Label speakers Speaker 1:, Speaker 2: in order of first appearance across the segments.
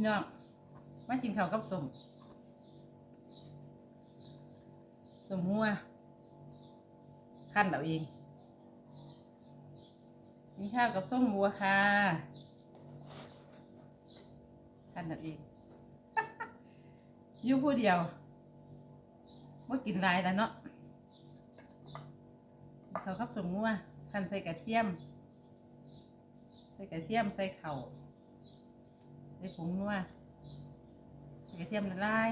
Speaker 1: พี่น้องมากินข้าวกับสมสมหัวขั้นเอาเองกินข้าวกับส้มบัวค่ะขั้นเอาเองอยู่ผู้เดียวว่ากินลายแล้วเนาะข้าวกับสมหัวขั้นใส่กระเทียม ใส่กระเทียมใส่เข่าว ใส่ผงนัวใส่กระเทียมละลาย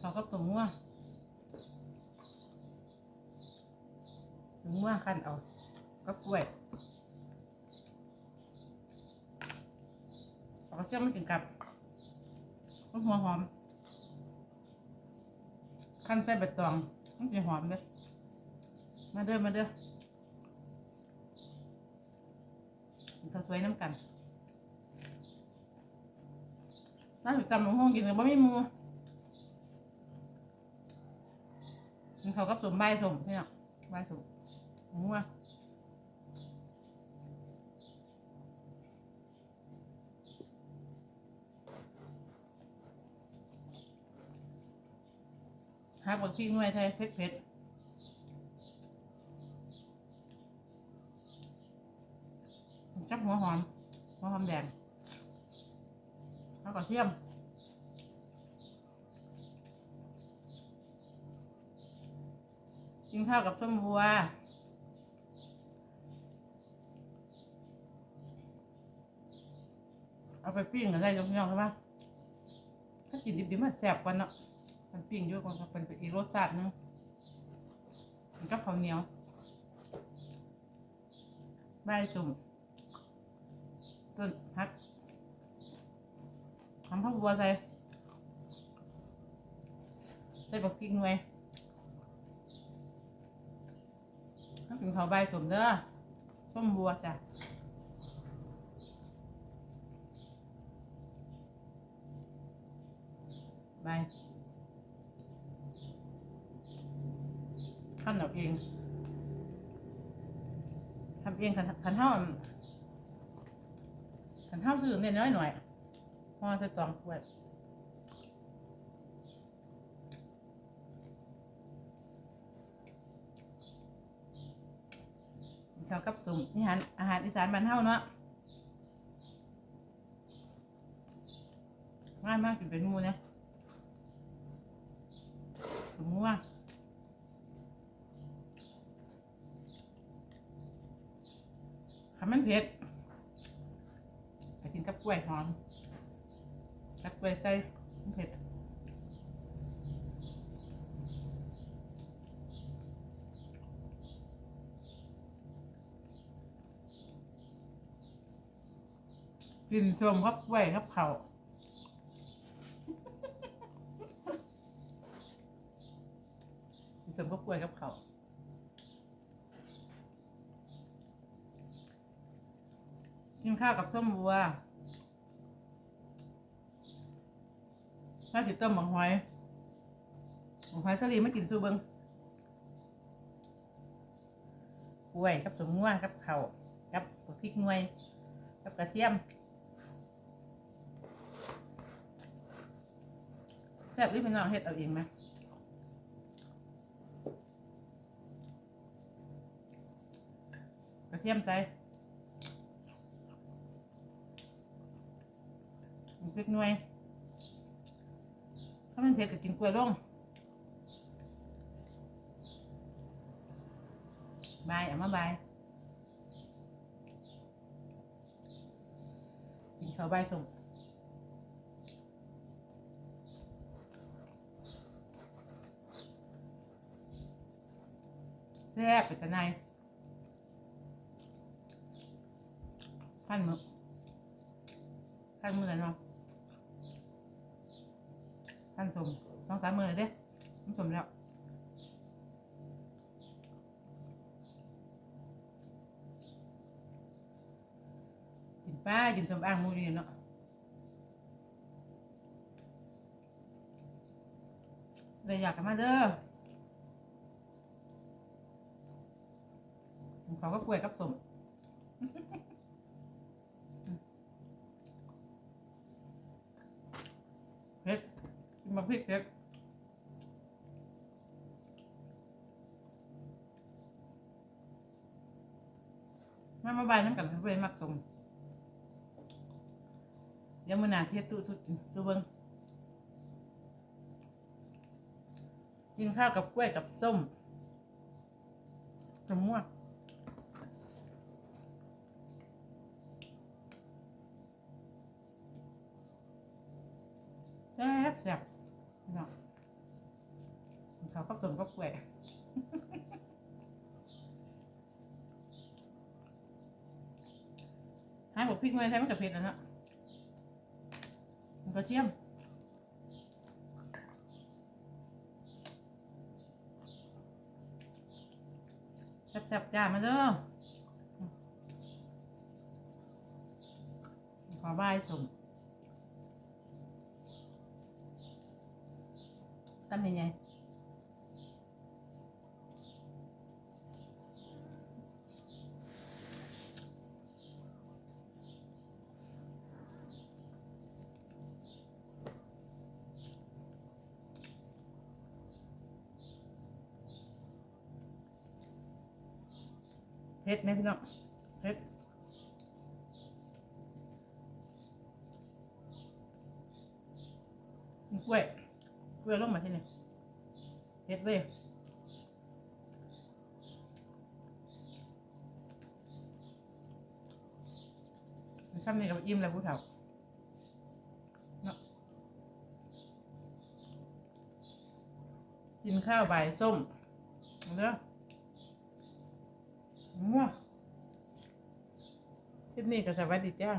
Speaker 1: เขาก็ตุ่มงัวตุ่มงัวขั้นเอาก็กล้วยเอากระเทียมมากินกับก็หัวหอมขั้นใส่ใบตองมันจะหอมเลย มาเด้อมาเด้อมันก็สวยน้ำกันถ้าถึงจำหลวงห้องกินเลยบ่มีหมูมันเขากับสมใบสมเนี่ยใบสมมูอะหักบักพริกหน่วยไทยเผ็ดเผ็ด จับหัวหอม หัวหอมแดงแล้วก็เทียมกินข้าวกับส้มบัวเอาไปปิ้งกันได้ยกย่องใช่ปะถ้ากินดิบๆมันแสบกว่าเนาะมันปิ้งเยอะกว่าเป็นอีกรสชาติหนึงมันก็ข้าวเหนียวใบสุ่ม ต้นพักทำข้าวบัวใส่ใส่บักพริกหน่วยถ้าเป็นเขาใบสมเด้อส้มบัวจ้ะใบขั้นเอาเองทำเองขันขันเท่า ขันเท่าซื้อเนี่ยน้อยหน่อยพอใส่ตองขวดข้าวกับสุ่มนี่อาหารอาหารอีสานบ้านเฮาเนาะง่ายมากกินเป็นมูเนี่ยสมมติว่าขามันเผ็ด ล้วยหอมกับกล้วยใส่เผ็ดกินชมครับไว้ครับเขากินชมครับกล้วครับเขากินข้าวกับส้มบัว ถ้าสิต้มบังหอยบังหอยสลีไม่กินซูเบิงกล้วยกับสมงัวกับเขากับพริกหน่วย กับกระเทียมแซ่บรีบไปน้องเฮ็ดเอาเองไหมกระเทียมใส่พริกหน่วย ถ้ามันเผ็ดก็กินกล้วยลงบายเอามาบายกินข้าวใบส่งแซ่บไปแต่ในขั้นมือขั้นมือเลยเนาะ ขั้นสมสองสามมือเลยเด้มันสมแล้วกินป้ากินสมอ่างมูดีเนาะเลยอยากกันมาเด้อเขาก็กล้วยกับสม มาพริกเผ็ดมามาบายน้ำกันเพื่อนมักสมเดี๋ยวมือหนาเทศตู้สุดตู้เบิงกินข้าวกับกล้วยกับส้มจม่วงแซ่บแซ่บ พี่น้องกินข้ากับส้มกับกล้วยให้บอกพริกไว้ใช้มันกับเผ็ดนะเนะมันก็เชี่ยมแซ่บๆจ้ามาเด้อขอบายสม ตั้มยังไงเผ็ดไหมพี่น้องเผ็ด กล้วยลงมาที่นี่เผ็ดเว้ยซ้ำนี่กับอิ่มแล้วผู้เฒ่าเนาะกินข้าวใบส้มเอาเด้อมั่วคลิปนี้ก็สวัสดีจ้า